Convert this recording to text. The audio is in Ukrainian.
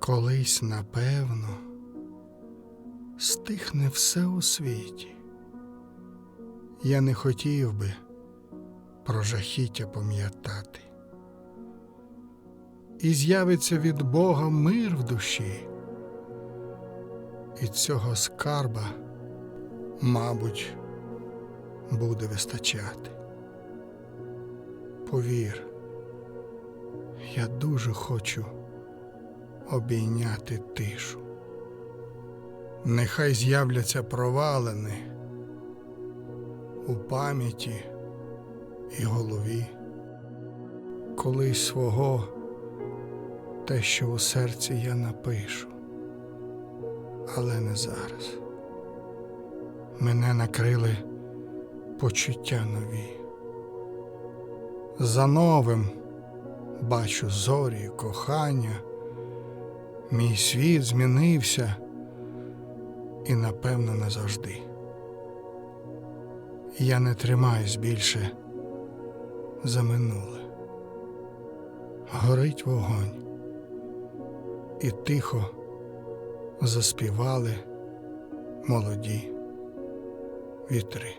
Колись, напевно, стихне все у світі. Я не хотів би про жахіття пам'ятати. І з'явиться від Бога мир в душі, і цього скарба, мабуть, буде вистачати. Повір, я дуже хочу обійняти тишу. Нехай з'являться провалини у пам'яті і голові, колись свого те, що у серці я напишу, але не зараз. Мене накрили почуття нові. За новим бачу зорі, кохання. Мій світ змінився і, напевно, назавжди. Я не тримаюсь більше за минуле. Горить вогонь, і тихо заспівали молоді вітри.